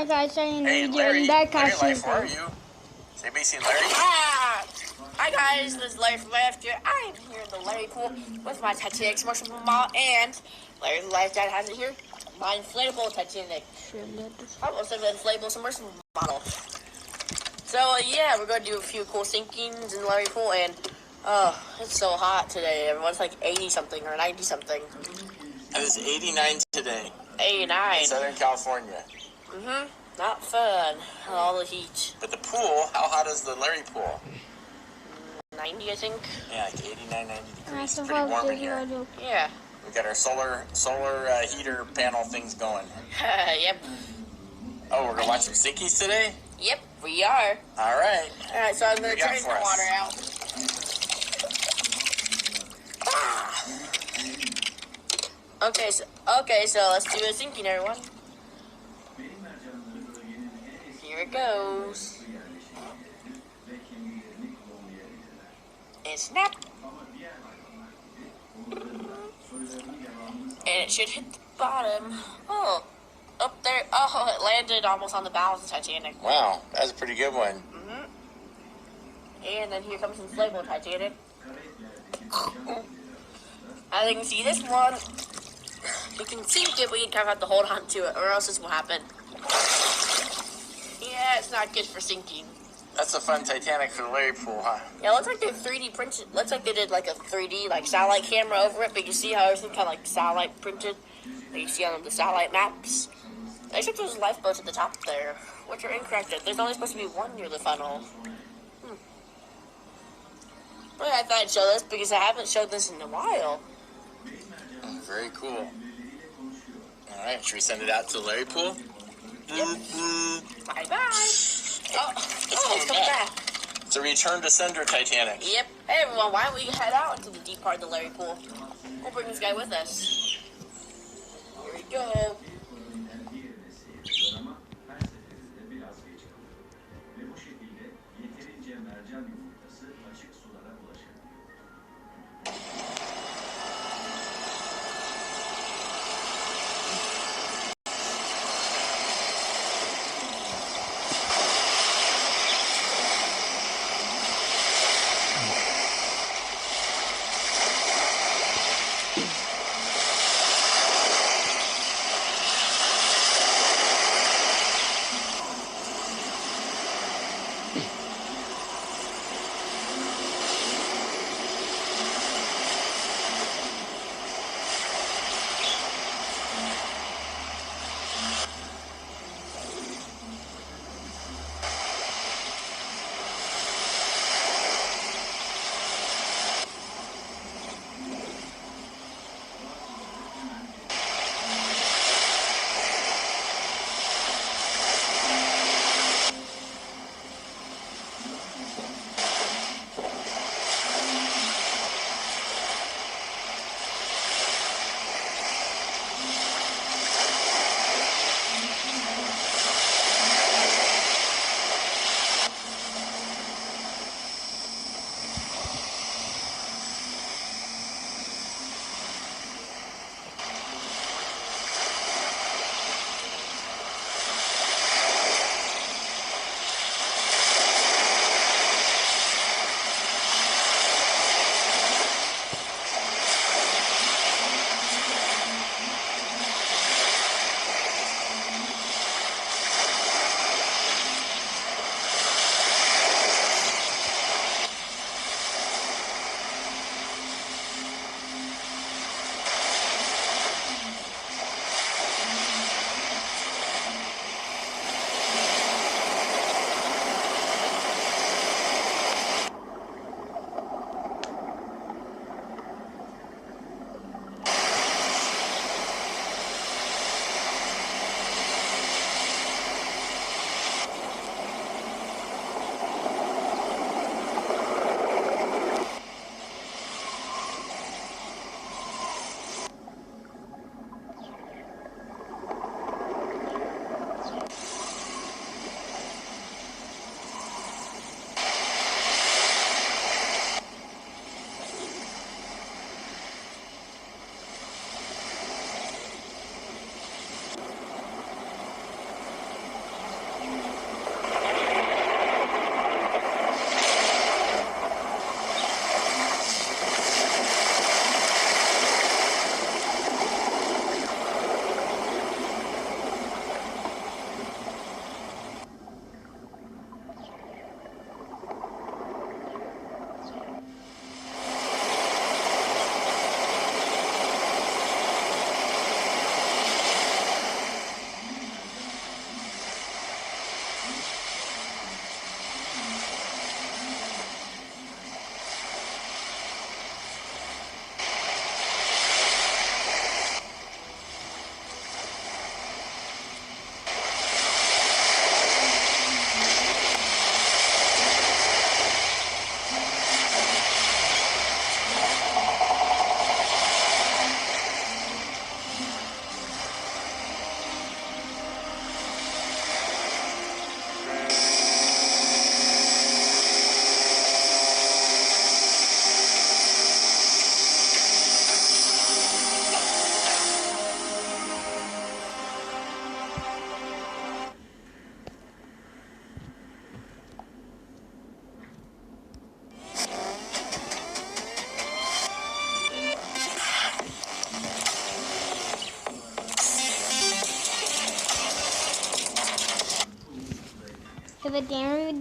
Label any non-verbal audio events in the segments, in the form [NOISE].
arkadaşlar yeni Hey, videoyla Larry. Larry where are you? Has anybody seen Larry? Ah! Hi guys, this is Larry from Left here. I'm here in the Larry pool with my Titanic submersible ball and Larry the Lifeguard has it here. My inflatable Titanic. Şöyle dur. Almost an inflatable submersible model. So uh, yeah, we're going to do a few cool sinkings in the Larry pool and oh, it's so hot today. Everyone's like 80 something or 90 something. It was 89 today 89. in Southern California. Mm-hmm. Not fun. All the heat. But the pool, how hot is the Larry pool? 90 I think. Yeah, like 89, 90 degrees. Ben It's pretty warm in here. Yeah. We got our solar solar uh, heater panel things going. [LAUGHS] yep. Oh, we're gonna watch some sinkies today. Yep, we are. All right. Alright, so I'm gonna What you turn the us? water out. Ah. Okay, so okay, so let's do a sinking, everyone. It goes. And snap. And it should hit the bottom. Oh, up there. Oh, it landed almost on the bow of the Titanic. Wow, that's a pretty good one. Mm-hmm. And then here comes inflatable Titanic. As you can see, this one, we can sink it, but you kind of have to hold on to it, or else this will happen. It's not good for sinking. That's a fun Titanic for the Larry pool, huh? Yeah, it looks like they 3D printed. Looks like they did like a 3D like satellite camera over it, but you see how everything kind of like satellite printed. Like you see on the satellite maps. Except there's lifeboats at the top there, which are incorrect. There's only supposed to be one near the funnel. Hmm. But I thought I'd show this because I haven't showed this in a while. Very cool. All right, should we send it out to Larry pool? Bye bye. Oh, oh, it's coming coming back. back. It's a return to sender Titanic. Yep. Hey everyone, why don't we head out into the deep part of the Larry pool? We'll bring this guy with us. Here we go.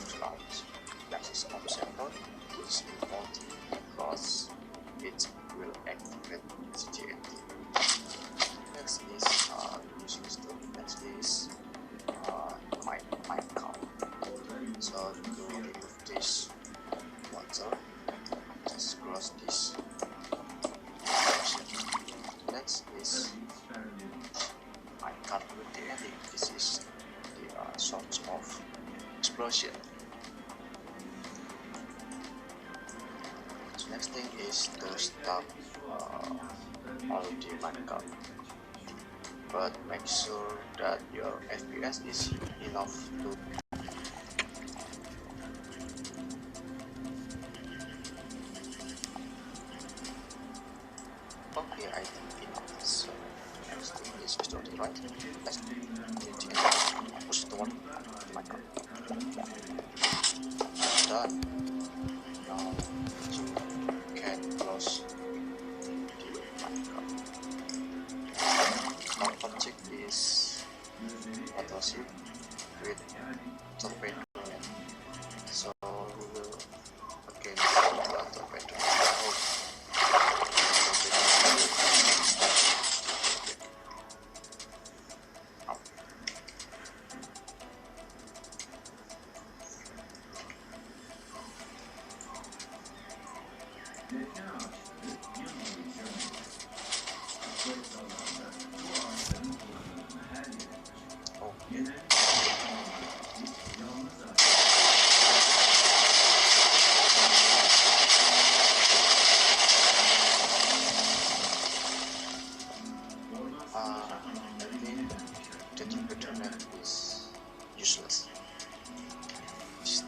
Glasses observer is important because it will activate CGNT. Next is uh, using stone. Next is uh, my my count. So to remove this water, just cross this. Next is I cut with the ending. This is the uh, source of explosion. Is to stop uh, all the backup. But make sure that your FPS is enough to Okay, I think enough. So next thing is restore right. Let's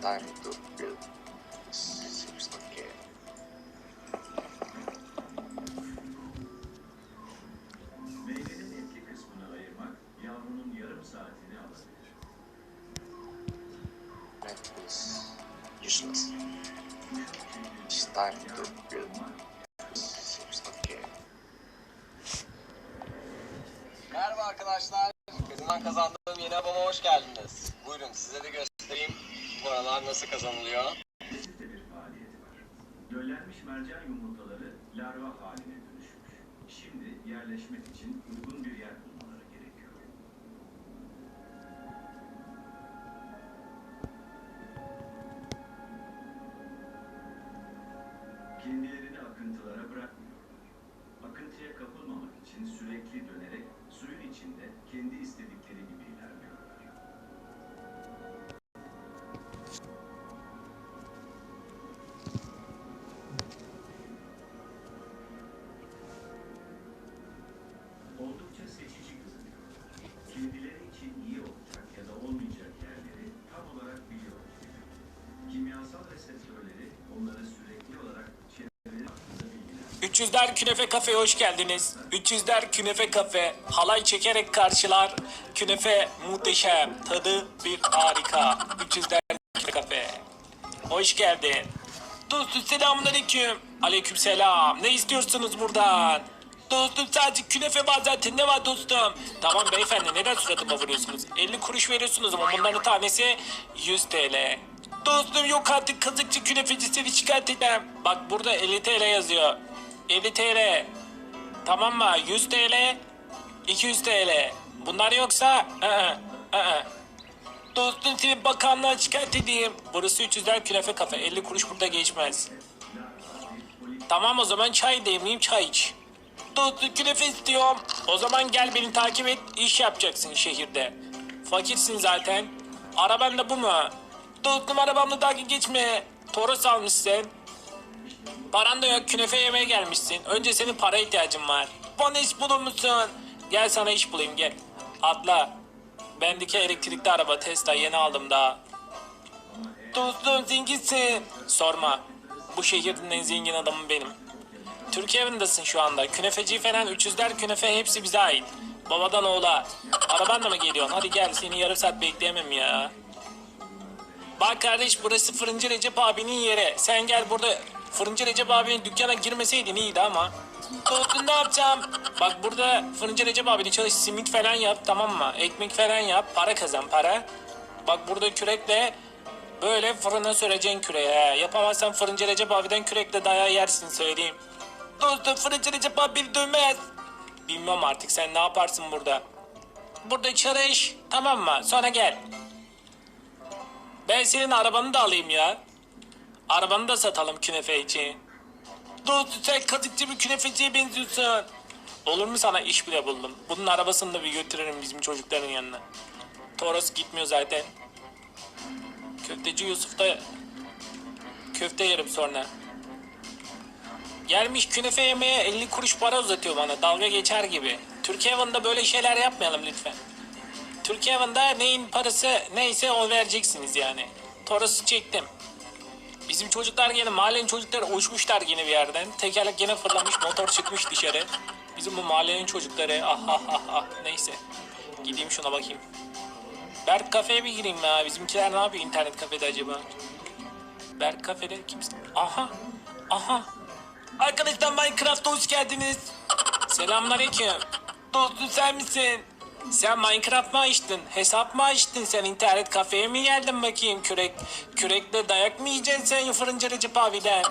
time to build. Seems okay. Meyvenin etli kısmını ayırmak yavrunun yarım saatini alabilir. Map is useless. It's time to build. Seems okay. Merhaba arkadaşlar. Kızımdan kazandığım yeni abama hoş geldiniz. Buyurun size de göstereyim. Paralar nasıl kazanılıyor. Döllenmiş mercan yumurtaları larva haline dönüşmüş. Şimdi yerleşmek için uygun bir yer bulmaları gerekiyor. Kendilerini akıntılara bırakmıyorlar. Akıntıya kapılmamak için sürekli dönerek suyun içinde kendi istedikleri gibi ilerliyorlar. 300'ler Künefe Kafe'ye hoş geldiniz. 300'ler Künefe Kafe. Halay çekerek karşılar. Künefe muhteşem. Tadı bir harika. 300'ler Künefe Kafe. Hoş geldin. Dostum selamun aleyküm. Aleyküm selam. Ne istiyorsunuz buradan? Dostum sadece künefe var zaten. Ne var dostum? Tamam beyefendi neden suratıma vuruyorsunuz? 50 kuruş veriyorsunuz ama bunların tanesi 100 TL. Dostum yok artık kazıkçı künefeci şikayet edeceğim. Bak burada 50 TL yazıyor. 50 TL. Tamam mı? 100 TL, 200 TL. Bunlar yoksa... ı-ı, ı-ı. Dostum seni bakanlığa şikayet edeyim. Burası 300'ler künefe kafe. 50 kuruş burada geçmez. Tamam o zaman çay demleyeyim çay iç. Dostum künefe istiyorum. O zaman gel beni takip et. iş yapacaksın şehirde. Fakirsin zaten. Araban da bu mu? Dostum arabamla dalga geçme. Toros almışsın. Paran da yok künefe yemeye gelmişsin. Önce senin para ihtiyacın var. Bana iş bulur musun? Gel sana iş bulayım gel. Atla. bendeki elektrikli araba Tesla yeni aldım daha. Dostum zenginsin. Sorma. Bu şehrin en zengin adamı benim. Türkiye evindesin şu anda. Künefeci falan 300'ler künefe hepsi bize ait. Babadan oğula. Arabanla mı geliyorsun? Hadi gel seni yarım saat bekleyemem ya. Bak kardeş burası Fırıncı Recep abinin yeri. Sen gel burada Fırıncı Recep abinin dükkana girmeseydin iyiydi ama. Dostum ne yapacağım? Bak burada Fırıncı Recep abini çalış simit falan yap tamam mı? Ekmek falan yap para kazan para. Bak burada kürekle böyle fırına süreceksin küreği. he. Yapamazsan Fırıncı Recep abiden kürekle dayağı yersin söyleyeyim. Dostum Fırıncı Recep abi beni dövmez. Bilmem artık sen ne yaparsın burada. Burada çalış tamam mı? Sonra gel. Ben senin arabanı da alayım ya. Arabanı da satalım künefe için. Dostum sen kadıkçı bir künefeciye benziyorsun. Olur mu sana iş bile buldum. Bunun arabasını da bir götürelim bizim çocukların yanına. Toros gitmiyor zaten. Köfteci Yusuf da köfte yerim sonra. Gelmiş künefe yemeye 50 kuruş para uzatıyor bana dalga geçer gibi. Türkiye Havan'da böyle şeyler yapmayalım lütfen. Türkiye Havan'da neyin parası neyse o vereceksiniz yani. Toros'u çektim. Bizim çocuklar gene mahallenin çocukları uçmuşlar yine bir yerden. Tekerlek gene fırlamış motor çıkmış dışarı. Bizim bu mahallenin çocukları ah ah ah ah neyse. Gideyim şuna bakayım. Berk kafeye bir gireyim ya. Bizimkiler ne yapıyor internet kafede acaba? Berk kafede kimse... Aha aha. Arkadaşlar Minecraft'a hoş geldiniz. Selamünaleyküm. Dostum sen misin? Sen Minecraft mı açtın? Hesap mı açtın? Sen internet kafeye mi geldin bakayım? Kürek, kürekle dayak mı yiyeceksin sen fırıncı Recep abiden?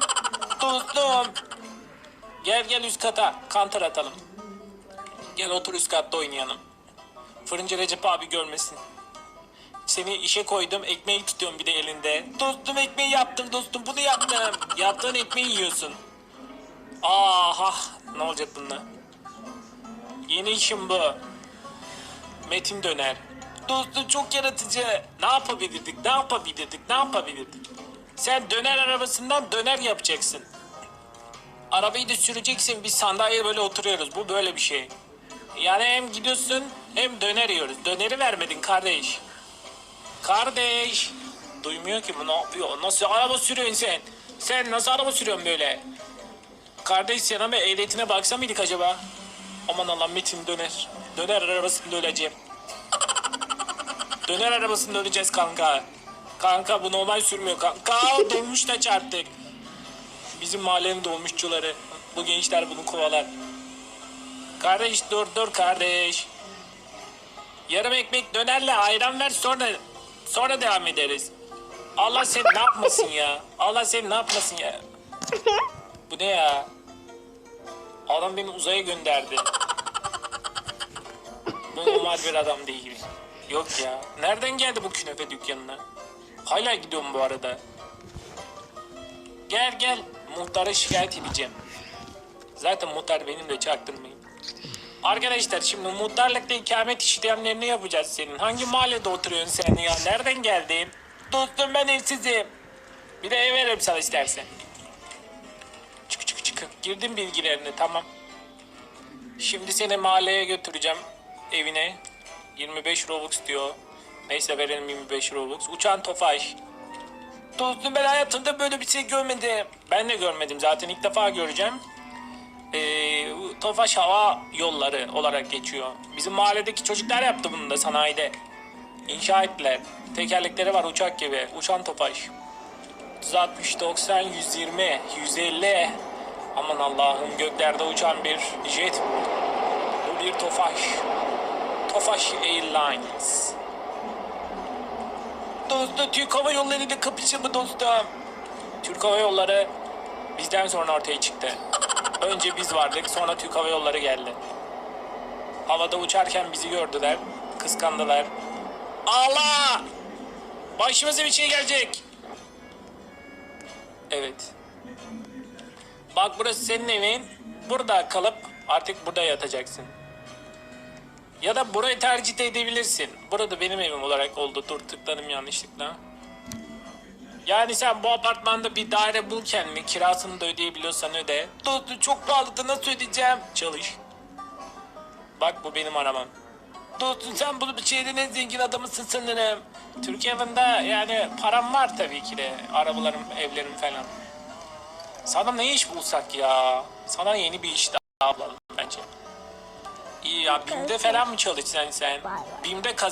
Dostum. Gel gel üst kata. Counter atalım. Gel otur üst katta oynayalım. Fırıncı Recep abi görmesin. Seni işe koydum ekmeği tutuyorum bir de elinde. Dostum ekmeği yaptım dostum bunu yaptım. Yaptığın ekmeği yiyorsun. Aha ne olacak bununla? Yeni işim bu. Metin döner. Dostum çok yaratıcı. Ne yapabilirdik? Ne yapabilirdik? Ne yapabilirdik? Sen döner arabasından döner yapacaksın. Arabayı da süreceksin. Biz sandalyeye böyle oturuyoruz. Bu böyle bir şey. Yani hem gidiyorsun hem döner yiyoruz. Döneri vermedin kardeş. Kardeş. Duymuyor ki bu ne yapıyor? Nasıl araba sürüyorsun sen? Sen nasıl araba sürüyorsun böyle? Kardeş sen ama ehliyetine baksa mıydık acaba? Aman Allah Metin döner. Döner arabasında öleceğim. Döner arabasında öleceğiz kanka. Kanka bu normal sürmüyor kanka. Dolmuş da çarptık. Bizim mahallenin dolmuşçuları. Bu gençler bunu kovalar. Kardeş dur dur kardeş. Yarım ekmek dönerle ayran ver sonra sonra devam ederiz. Allah seni ne yapmasın ya? Allah seni ne yapmasın ya? Bu ne ya? Adam beni uzaya gönderdi. Bu normal bir adam değil. Yok ya. Nereden geldi bu künefe dükkanına? Hala gidiyorum bu arada. Gel gel. Muhtara şikayet edeceğim. Zaten muhtar benim de çaktırmayın. Arkadaşlar şimdi muhtarlıkta ikamet işlemlerini yapacağız senin. Hangi mahallede oturuyorsun sen ya? Nereden geldin? Dostum ben evsizim. Bir de ev veririm sana istersen. Girdim bilgilerini tamam. Şimdi seni mahalleye götüreceğim. Evine. 25 Robux diyor. Neyse verelim 25 Robux. Uçan Tofaş. Dostum ben hayatımda böyle bir şey görmedim. Ben de görmedim zaten ilk defa göreceğim. Ee, Tofaş hava yolları olarak geçiyor. Bizim mahalledeki çocuklar yaptı bunu da sanayide. İnşa ettiler. Tekerlekleri var uçak gibi. Uçan Tofaş. 160, 90, 120, 150. Aman Allah'ım göklerde uçan bir jet bu. Bir Tofaş. Tofaş Airlines. Dostum Türk Hava Yolları ile kapışır mı dostum? Türk Hava Yolları bizden sonra ortaya çıktı. Önce biz vardık sonra Türk Hava Yolları geldi. Havada uçarken bizi gördüler. Kıskandılar. Allah! Başımıza bir şey gelecek. Evet. Bak burası senin evin. Burada kalıp artık burada yatacaksın. Ya da burayı tercih edebilirsin. Burada benim evim olarak oldu. Dur tıkladım yanlışlıkla. Yani sen bu apartmanda bir daire bul kendine. Kirasını da ödeyebiliyorsan öde. Dostum çok pahalı da nasıl ödeyeceğim? Çalış. Bak bu benim arabam. dostum sen bu şehrin en zengin adamısın sanırım. Türk evinde yani param var tabii ki de. Arabalarım, evlerim falan. Sana ne iş bulsak ya? Sana yeni bir iş daha bulalım bence. İyi ya BİM'de falan mı çalışsan sen? BİM'de kaz